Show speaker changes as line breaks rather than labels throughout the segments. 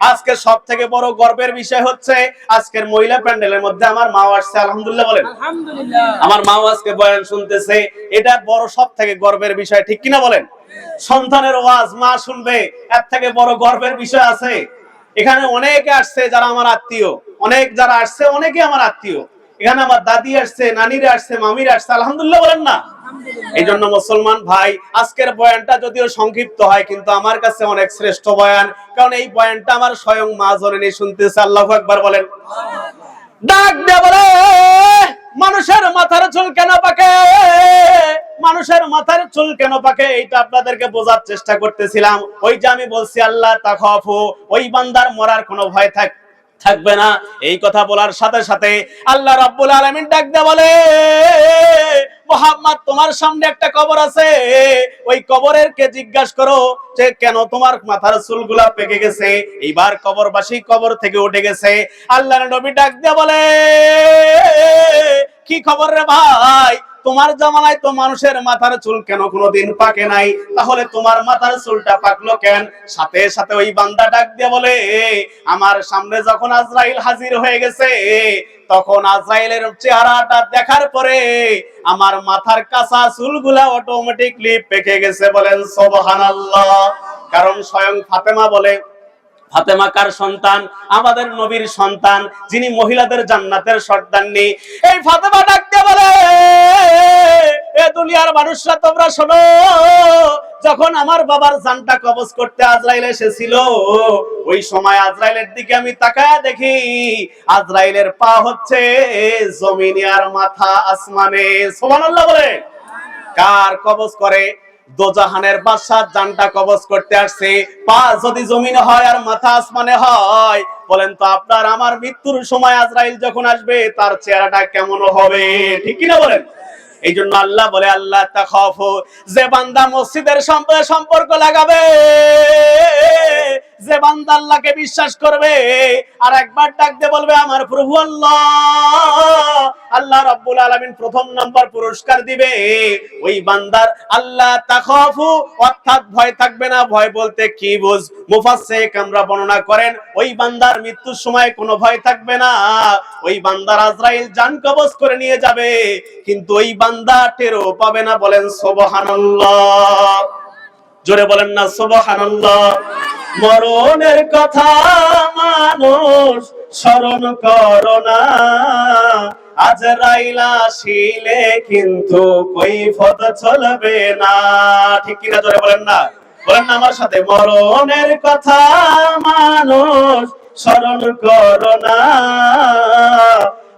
আজকে সব থেকে বড় গর্বের বিষয় হচ্ছে আজকের মহিলা প্যান্ডেলের মধ্যে আমার মাও আসছে আলহামদুলিল্লাহ বলেন।
আলহামদুলিল্লাহ।
আমার মাও আজকে বয়ান শুনতেছে এটা বড় সব থেকে গর্বের বিষয় ঠিক কিনা বলেন? সন্তানের ওয়াজ মা শুনবে এর থেকে বড় গর্বের বিষয় আছে। এখানে অনেকে আসছে যারা আমার আত্মীয় অনেক যারা আসছে অনেকে আমার আত্মীয়। এখানে আমার দাদি আসছে নানিরা আসছে মামিরা আসছে আলহামদুলিল্লাহ বলেন না। এই জন্য মুসলমান ভাই আজকের বয়ানটা যদিও সংক্ষিপ্ত হয় কিন্তু আমার কাছে অনেক শ্রেষ্ঠ বয়ান কারণ এই বয়ানটা আমার স্বয়ং মা জননী শুনতেছে আল্লাহ একবার বলেন। ডাক বলে মানুষের মাথার চুল কেন পাকে? মানুষের মাথার চুল কেন পাকে? এইটা আপনাদেরকে বোঝার চেষ্টা করতেছিলাম। ওই যে আমি বলছি আল্লাহ তাখাফু ওই বান্দার মরার কোনো ভয় থাক থাকবে না। এই কথা বলার সাথে সাথে আল্লাহ রাব্বুল আলামিন ডাক দে বলে, মোহাম্মদ, তোমার সামনে একটা কবর আছে। ওই কবরের কে জিজ্ঞাসা করো যে, কেন তোমার মাথার চুলগুলা পেকে গেছে? এইবার কবরবাসী কবর থেকে উঠে গেছে। আল্লাহর নবী ডাক দিয়ে বলে, কি খবর রে ভাই? তোমার জামানায় তো মানুষের মাথার চুল কেন কোনোদিন পাকে নাই? তাহলে তোমার মাথার চুলটা পাকলো কেন? সাথে সাথে ওই বান্দা ডাক দিয়ে বলে, আমার সামনে যখন আজরাইল হাজির হয়ে গেছে, তখন আজরাইলের চেহারাটা দেখার পরে আমার মাথার কাঁচা চুলগুলা অটোমেটিকলি পেকে গেছে বলেন, সুবহানাল্লাহ। কারণ স্বয়ং ফাতেমা বলে ফাতেমা কার সন্তান? আমাদের নবীর সন্তান, যিনি মহিলাদের জান্নাতের সর্দান্নি এই ফাতেমা ডাকতে বলে, এ দুনিয়ার মানুষরা তোমরা শোনো, যখন আমার বাবার জানটা কবজ করতে আজরাইল এসেছিল, ওই সময় আজরাইলের দিকে আমি তাকায় দেখি, আজরাইলের পা হচ্ছে জমিনে আর মাথা আসমানে। বলে, কার কবজ করে? দোজাহানের বাদশাহ জানটা কবজ করতে আসছে। পা যদি জমিনে হয় আর মাথা আসমানে হয়, বলেন তো আপনার আমার মৃত্যুর সময় আজরাইল যখন আসবে, তার চেহারাটা কেমন হবে? ঠিক কি না বলেন? এই জন্য আল্লাহ বলে, আল্লাহ তা খফ যে বান্দা মসজিদের সম্পর্ক লাগাবে যে বান্দা আল্লাহকে বিশ্বাস করবে, আর একবার ডাক দিয়ে বলবে, আমার প্রভু আল্লাহ। আল্লাহ রাব্বুল আলামিন প্রথম নাম্বার পুরস্কার দিবে। ওই বান্দার আল্লাহ তাখাফু, অর্থাৎ ভয় থাকবে না, ভয় বলতে কি বুঝ? মুফাসসির আমরা বর্ণনা করেন, ওই বান্দার মৃত্যুর সময় কোনো ভয় থাকবে না। ওই বান্দার আজরাইল জান কবজ করে নিয়ে যাবে, কিন্তু ওই বান্দা টেরও পাবে না, বলেন সুবহানাল্লাহ। জোরে বলেন না, সুবহানাল্লাহ। মরণের কথা মানুষ স্মরণ করো না। আজ রাইলা শিলে কিন্তু কৈফত চলবে না। ঠিক কিনা জোরে বলেন না? বলেন না আমার সাথে। মরণের কথা মানুষ স্মরণ করো না।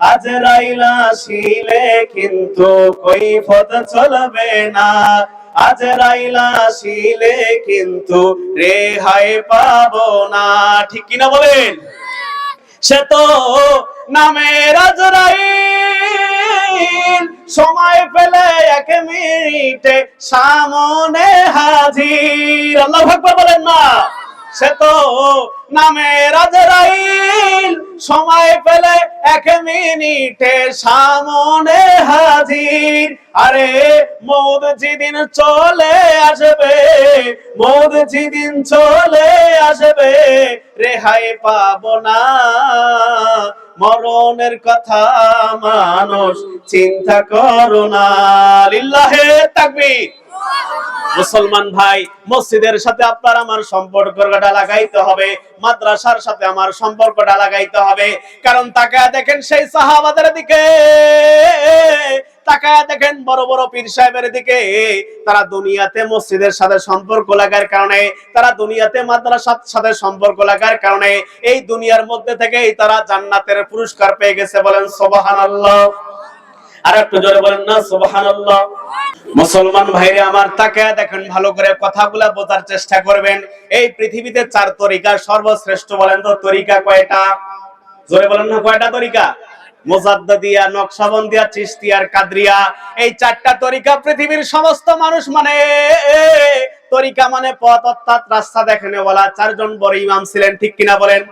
আজ রাইলা শিলে কিন্তু কৈফত চলবে না। আজ রাইলা শিলে কিন্তু রেহাই পাবো না। ঠিক কিনা বলেন? সে তো নামের আজরাইল সময় পেলে এক মিনিটে সামনে হাজির। আল্লাহ ভাগবা বলেন না। সে তো নামের আজরাইল। সময় পেলে এক মিনিটে সামনে হাজির। আরে, মৌদ যেদিন চলে আসবে, মৌদ যেদিন চলে আসবে, রেহাই পাবো না। মরণের কথা মানুষ চিন্তা করো না। লিল্লাহে তাকবীর। মুসলমান ভাই, মসজিদের সাথে আপনার আমার সম্পর্কটা লাগাইতে হবে, মাদ্রাসার সাথে আমার সম্পর্কটা লাগাইতে হবে। কারণ তাকায় দেখেন সেই সাহাবাদের দিকে, তাকায় দেখেন বড় বড় পীর সাহেবের দিকে। তারা দুনিয়াতে মসজিদের সাথে সম্পর্ক লাগার কারণে, তারা দুনিয়াতে মাদ্রাসার সাথে সম্পর্ক লাগার কারণে, এই দুনিয়ার মধ্যে থেকেই তারা জান্নাতের পুরস্কার পেয়ে গেছে বলেন, সুবহানাল্লাহ। আর একটু জোরে বলেন না, সুবহানাল্লাহ। মুসলমান ভাইরে আমার তাকে দেখেন, ভালো করে কথাগুলা বোঝার চেষ্টা করবেন। এই পৃথিবীতে চার তরিকা, সর্বশ্রেষ্ঠ বলেন তো তরিকা কয়টা? জোরে বলেন না, কয়টা তরিকা? মোজাদ্দিয়া নকশবন্দিয়া এই চারটা তরিকা পৃথিবীর সমস্ত মানুষ মানে। তরিকা মানে পথ, অর্থাৎ রাস্তা দেখানে বলা চারজন বড় ইমাম ছিলেন, ঠিক কিনা বলেন?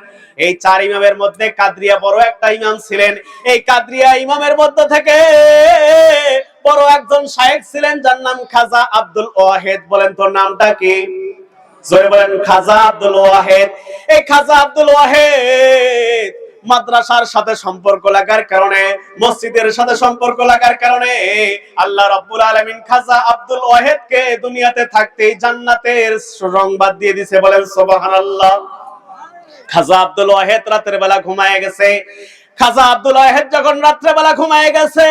এই চার ইমামের মধ্যে কাদরিয়া বড় একটা ইমাম ছিলেন। এই কাদরিয়া ইমামের মধ্যে থেকে বড় একজন শায়েখ ছিলেন, যার নাম খাজা আব্দুল ওয়াহেদ। বলেন তোর নামটা কি? জোরে বলেন, খাজা আব্দুল ওয়াহেদ। এই খাজা আব্দুল ওয়াহেদ মাদ্রাসার সাথে সম্পর্ক লাগার কারণে, মসজিদের সাথে সম্পর্ক লাগার কারণে আল্লাহ রাব্বুল আলামিন খাজা আব্দুল ওয়াহেদকে দুনিয়াতে থাকতেই জান্নাতের সংবাদ দিয়ে দিছে, বলেন সুবহানাল্লাহ। খাজা আব্দুল ওয়াহেদ রাতের বেলা ঘুমায় গেছে। খাজা আব্দুল ওয়াহেদ যখন রাত্রে বেলা ঘুমায় গেছে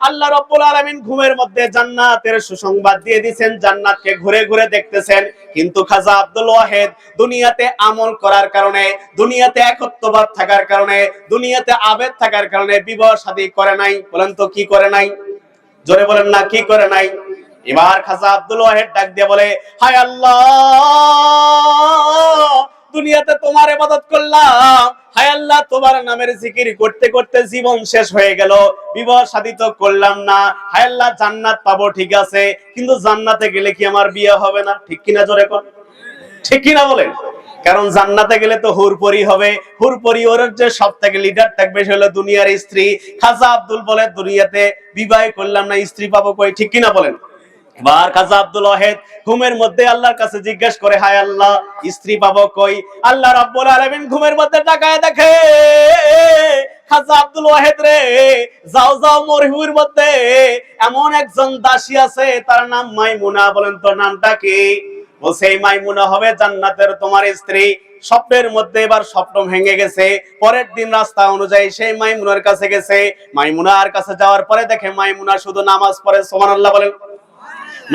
আল্লাহ রাব্বুল আলামিন ঘুমের মধ্যে জান্নাতের সুসংবাদ দিয়ে দিবেন জান্নাতকে ঘুরে ঘুরে দেখতেছেন। কিন্তু খাজা আব্দুল ওয়াহেদ দুনিয়াতে আমল করার কারণে, দুনিয়াতে একত্ববাদ থাকার কারণে, দুনিয়াতে আবেদ থাকার কারণে বিবাহ শাদী করে নাই। বলেন তো কি করে নাই? জোরে বলেন না, কি করে নাই? এবার খাজা আব্দুল ওয়াহেদ ডাক দিয়ে বলে, হায় আল্লাহ! দুনিয়াতে তোমার ইবাদত করলাম। হায় আল্লাহ, তোমার নামের জিকির করতে করতে জীবন শেষ হয়ে গেল। বিবাহ শাদী তো করলাম না। হায় আল্লাহ, জান্নাত পাবো, ঠিক আছে। কিন্তু জান্নাতে গেলে কি আমার বিয়ে হবে না? ঠিক কিনা জোরে কর ঠিক কিনা বলেন? কারণ জান্নাতে গেলে তো হুরপরি হবে। হুরপরি ওর যে সব থেকে লিডার থাকবে সে হলো দুনিয়ার স্ত্রী। খাজা আব্দুল বলে, দুনিয়াতে বিবাহ করলাম না, স্ত্রী পাবো কই? ঠিক কিনা বলেন? আল্লাহ আল্লাহ এমন একজন দাসী আছে, তার নাম মাইমুনা, বলেন তো নামটা কি? ও সেই মাইমুনা হবে জান্নাতের তোমার স্ত্রী। স্বপ্নের মধ্যে এবার স্বপ্ন ভেঙে গেছে। পরের দিন রাস্তা অনুযায়ী সেই মাইমুনার কাছে গেছে। মাইমুনার কাছে যাওয়ার পরে দেখে মাইমুনা শুধু নামাজ পড়ে, সুবহানাল্লাহ বলেন।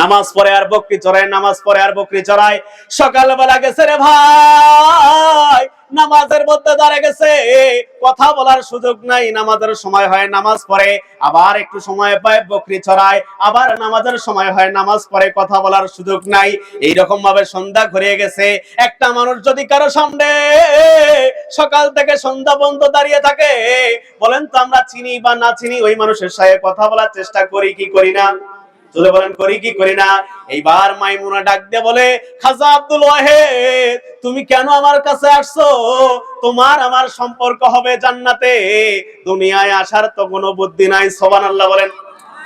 নামাজ পড়ে আর বকরি চড়ায়, নামাজ পড়ে আর বকরি চড়ায়। সকালবেলা গেছে রে ভাই, নামাজের মধ্যে দাঁড়ে গেছে। কথা বলার সুযোগ নাই, নামাজের সময় হয় নামাজ পড়ে, আবার একটু সময় পায় বকরি চড়ায়, আবার নামাজের সময় হয় নামাজ পড়ে, কথা বলার সুযোগ নাই। এইরকম ভাবে সন্ধ্যা ঘুরিয়ে গেছে। একটা মানুষ যদি কারও সামনে সকাল থেকে সন্ধ্যা পর্যন্ত দাঁড়িয়ে থাকে, বলেন তো আমরা চিনি বা না চিনি, ওই মানুষের সাথে কথা বলার চেষ্টা করি, কি করি না? তুলে বলেন, করি কি করি না? এইবার মাইমুনা ডাক দিয়ে বলে, খাজা আব্দুল ওয়াহেদ, তুমি কেন আমার কাছে আসছো? তোমার আমার সম্পর্ক হবে জান্নাতে। দুনিয়ায় আসার তো কোনো বুদ্ধি নাই, সুবহানাল্লাহ বলেন।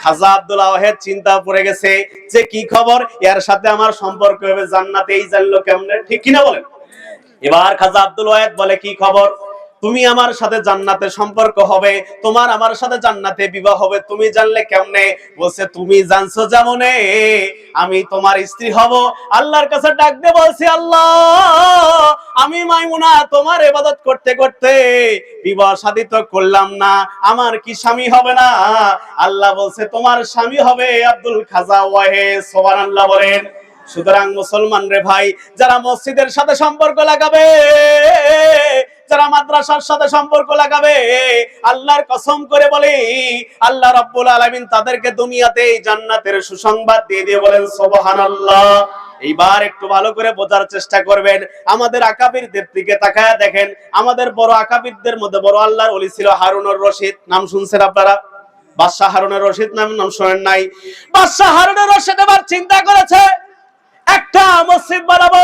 খাজা আব্দুল ওয়াহেদ চিন্তা পড়ে গেছে যে কি খবর? এর সাথে আমার সম্পর্ক হবে জান্নাতে, এই জানলো কেমনে? ঠিক কিনা বলেন? এবার খাজা আব্দুল ওয়াহেদ বলে, কি খবর? তুমি আমার সাথে জান্নাতে সম্পর্ক হবে, তোমার আমার সাথে জান্নাতে বিবাহ হবে, তুমি জানলে কেমনে? বলছে, তুমি জানছো যেমনে, আমি তোমার স্ত্রী হব। আল্লাহর কাছে ডাক দিয়ে বলছি, আল্লাহ, আমি মাইমুনা, তোমার ইবাদত করতে করতে বিবাহ শাদী তো করলাম না, আমার কি স্বামী হবে না? আল্লাহ বলছে, তোমার স্বামী হবে আব্দুল খাজা ওয়াহে আল্লাহ বলেন। সুতরাং মুসলমান রে ভাই, যারা মসজিদের সাথে সম্পর্ক লাগাবে যারা মাদ্রাসার সাথে সম্পর্ক লাগাবে, আল্লাহর কসম করে বলি, আল্লাহ রাব্বুল আলামিন তাদেরকে দুনিয়াতে জান্নাতের সুসংবাদ দিয়ে দিয়ে বলেন, সুবহানাল্লাহ। এইবার একটু ভালো করে বোঝার চেষ্টা করবেন। আমাদের আকাবিরদের দিকে তাকায় দেখেন। আমাদের বড় আকাবিরদের মধ্যে বড় আল্লাহর ওলি ছিল হারুনুর রশিদ। নাম শুনছেন আপনারা? বাদশাহ হারুনুর রশিদ নাম নাম শোনেন নাই। বাদশাহ হারুনুর রশিদ এবার চিন্তা করেছে, একটা মসজিদ বানাবো।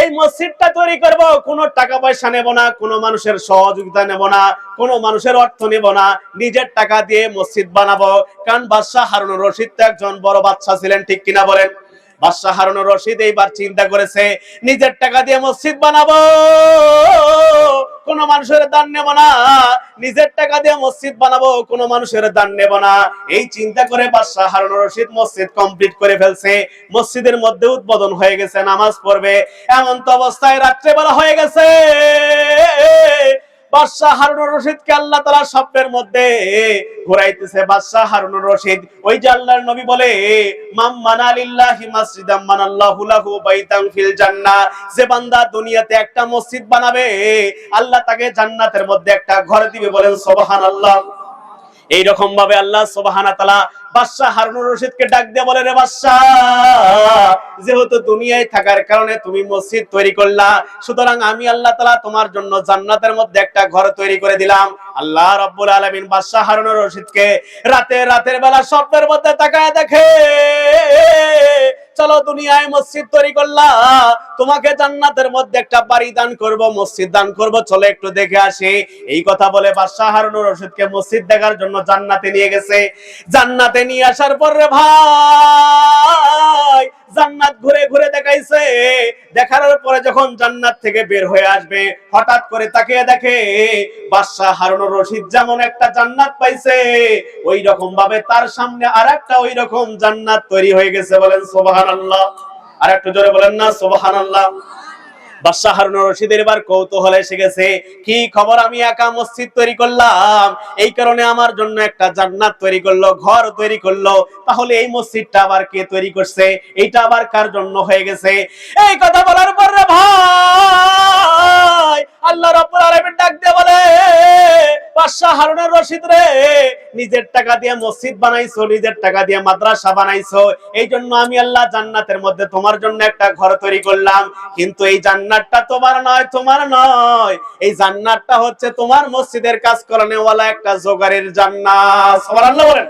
এই মসজিদটা তৈরি করব। কোনো টাকা পয়সা নেব না, কোনো মানুষের সহযোগিতা নেব না, কোনো মানুষের অর্থ নেব না। নিজের টাকা দিয়ে মসজিদ বানাবো। কারণ বাদশাহ হারুনুর রশিদ তো একজন বড় বাদশাহ ছিলেন, ঠিক কিনা বলেন? বাদশাহ হারুনুর রশিদ এইবার চিন্তা করেছে, নিজের টাকা দিয়ে মসজিদ বানাবো। কোনো মানুষের দান নেব না। নিজের টাকা দিয়ে মসজিদ বানাবো, কোন মানুষের দান নেব না। এই চিন্তা করে বাদশাহ হারুন রশিদ মসজিদ কমপ্লিট করে ফেলছে। মসজিদের মধ্যে উদ্বোধন হয়ে গেছে, নামাজ পড়বে। এমন তো অবস্থায় রাত্রে রাত্রেবেলা হয়ে গেছে। বাদশাহ হারুনুর রশিদকে আল্লাহ তাআলা স্বপ্নের মধ্যে বাদশাহ হারুনুর রশিদ, ওই যে আল্লাহর নবী বলে মাম মানালিল্লাহি মাসজিদাম মানাল্লাহু লাহু ফিল জান্নাহ। যে বান্দা দুনিয়াতে একটা মসজিদ বানাবে, আল্লাহ তাকে জান্নাতের মধ্যে একটা ঘর দিবে বলেন, সুবহানাল্লাহ। এই রকম ভাবে আল্লাহ সুবহানাহু তাআলা বাদশাহ হারুনুর রশিদকে ডাক দিয়ে বলে, রে বাদশাহ, যেহেতু দুনিয়ায় থাকার কারণে তুমি মসজিদ তৈরি করলা, সুতরাং আমি আল্লাহ তাআলা তোমার জন্য জান্নাতের মধ্যে একটা ঘর তৈরি করে দিলাম। আল্লাহ রাব্বুল আলামিন বাদশাহ হারুনুর রশিদকে রাতে রাতের বেলা স্বপ্নের মধ্যে তাকায় দেখে চলো দুনিয়ায় মসজিদ তৈরি করলা তোমাকে জান্নাতের মধ্যে একটা বাড়ি দান করব, মসজিদ দান করব। চলো একটু দেখে আসি। এই কথা বলে বাদশাহ হারুনুর রশিদকে মসজিদ দেখার জন্য জান্নাতে নিয়ে গেছে। জান্নাতে নিয়ে আসার পরে ভাই জান্নাত ঘুরে ঘুরে দেখাইছে। দেখার পরে যখন জান্নাত থেকে বের হয়ে আসবে, হঠাৎ করে তাকিয়ে দেখে বাদশাহ হারুনুর রশিদ যেমন একটা জান্নাত পাইছে ওই রকম ভাবে তার সামনে আর একটা ওই রকম জান্নাত তৈরি হয়ে গেছে বলেন সুবহানাল্লাহ। আর একটু জোরে বলেন না, সুবহানাল্লাহ। বাদশাহ হারুনুর রশিদের এবার কৌতূহল এসে গেছে। কি খবর? আমি একা মসজিদ তৈরি করলাম। এই কারণে আমার জন্য একটা জান্নাত তৈরি করল, ঘর তৈরি করল। তাহলে এই মসজিদটা আবার কে তৈরি করছে? এইটা আবার কার জন্য হয়ে গেছে? এই কথা বলার পর রে ভাই! আল্লাহ রাব্বুল আলামিন ডাক দিয়ে বলে, বাদশাহ হারুনুর রশিদ রে, নিজের টাকা দিয়ে মসজিদ বানাইছো, নিজের টাকা দিয়ে মাদ্রাসা বানাইছো এই জন্য আমি আল্লাহ জান্নাতের মধ্যে তোমার জন্য একটা ঘর তৈরি করলাম। কিন্তু এই জান্নাতটা তোমার নয় তোমার নয়। এই জান্নাতটা হচ্ছে তোমার মসজিদের কাজ করানোওয়ালা একটা জোগাড়ের জান্নাত। সুবহানাল্লাহ বলেন।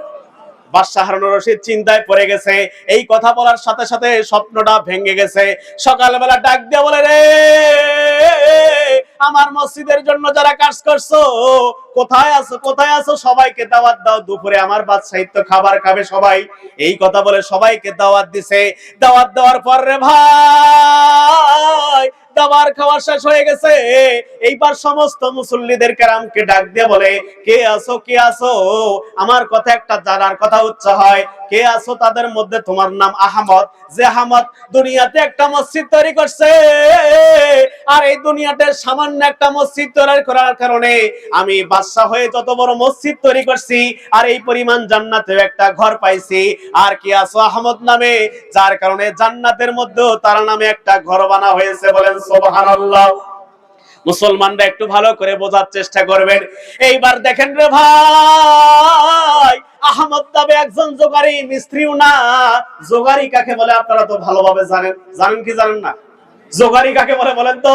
বাদশাহ রশিদ চিন্তায় পড়ে গেছে। এই কথা বলার সাথে সাথে স্বপ্নটা ভেঙে গেছে। সকালবেলা ডাক দিয়ে বলে, রে, আমার মসজিদের জন্য যারা কাজ করছ, কোথায় আছো কোথায় আছো? সবাইকে দাওয়াত দাও, দুপুরে আমার বাদশাহিত্য খাবার খাবে সবাই। এই কথা বলে সবাইকে দাওয়াত দিছে। দাওয়াত দেওয়ার পর রে ভাই দাবার খাওয়া শেষ হয়ে গেছে। এইবার সমস্ত মুসল্লিদের কেরামকে ডাক দিয়ে বলে, কে আসো কে আসো আমার কথা একটা জানার কথা উচ্চ হয়। কে আসো তাদের মধ্যে তোমার নাম আহমদ। যে আহমদ দুনিয়াতে একটা মসজিদ তৈরি করছে, আর এই দুনিয়াতে সামান্য একটা মসজিদ তৈরি করার কারণে আমি বাদশা হয়ে যত বড় মসজিদ তৈরি করছি, আর এই পরিমাণ জান্নাতেও একটা ঘর পাইছি। আর কি আসো আহমদ নামে, যার কারণে জান্নাতের মধ্যেও তার নামে একটা ঘর বানা হয়েছে বলেন মুসলমানরা একটু ভালো করে বোঝার চেষ্টা করবেন। এইবার দেখেন রে ভাই, আহমদ দাবে একজন জোগাড়ি, মিস্ত্রিও না। জোগাড়ি কাকে বলে আপনারা তো ভালোভাবে জানেন। জানেন কি জানেন না? জোগাড়ি কাকে বলে বলেন তো?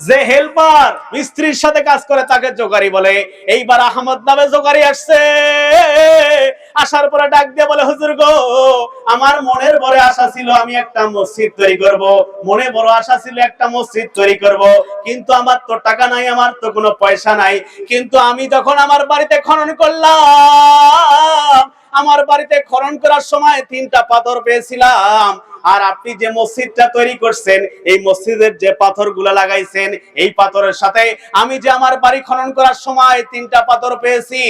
যে হেল্পার মিস্ত্রির সাথে কাজ করে তাকে জোগাড়ি বলে। এইবার আহমদ নামে জোগাড়ি আসছে। আসার পরে ডাক দিয়ে বলে, হুজুর গো, আমার মনের বড় আশা ছিল আমি একটা মসজিদ তৈরি করব। মনে বড় আশা ছিল একটা মসজিদ তৈরি করব। কিন্তু আমার তো টাকা নাই, আমার তো কোনো পয়সা নাই। কিন্তু আমি যখন আমার বাড়িতে খনন করলাম, আমার বাড়িতে খনন করার সময় তিনটা পাথর পেয়েছিলাম। আর আপনি যে মসজিদটা তৈরি করছেন, এই মসজিদের যে পাথরগুলো লাগাইছেন, এই পাথরের সাথে আমি যে আমার বাড়ি খনন করার সময় তিনটা পাথর পেয়েছি,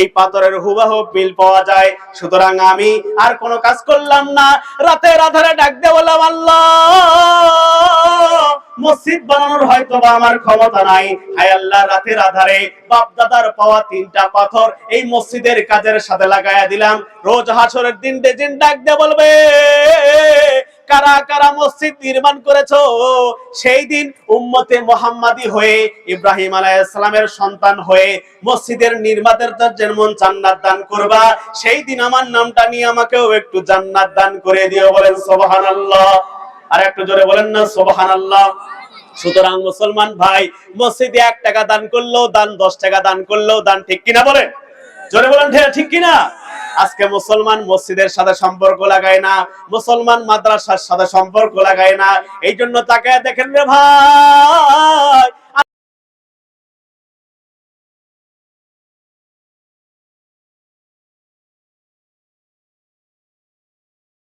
এই পাথরের হুবাহু বিল পাওয়া যায়। সুতরাং আমি আর কোনো কাজ করলাম না। রাতের আধারে ডাক দিয়ে বললাম, আল্লাহ! মসজিদ বানানোর হয়তো বা আমার ক্ষমতা নাই। হায় আল্লাহ, রাতের আধারে বাপ দাদার পাওয়া তিনটা পাথর এই মসজিদের কাজের সাথে লাগাইয়া দিলাম। রোজ হাসরের দিন ডেজিন ডাক দিয়ে বলবে, কারা কারা মসজিদ নির্মাণ করেছ? সেই দিন উম্মতে মোহাম্মদী হয়ে, ইব্রাহিম আলাইহিসসালামের সন্তান হয়ে মসজিদের নির্মাতার যেমন জান্নাত দান করবা। সেই দিন আমার নামটা নিয়ে আমাকেও একটু জান্নাত দান করে দিও বলেন, সুবহানাল্লাহ। আর একটু জোরে বলেন না সোবাহান আল্লাহ সুতরাং মুসলমান ভাই, মসজিদে এক টাকা দান করল, দান দশ টাকা দান করল, দান ঠিক কিনা বলেন? জোরে বলেন ঠিক কিনা? আজকে মুসলমান মসজিদের সাথে সম্পর্ক লাগায় না, মুসলমান মাদ্রাসার সাথে সম্পর্ক লাগায় না এই জন্য তাকে দেখেন রে ভাই।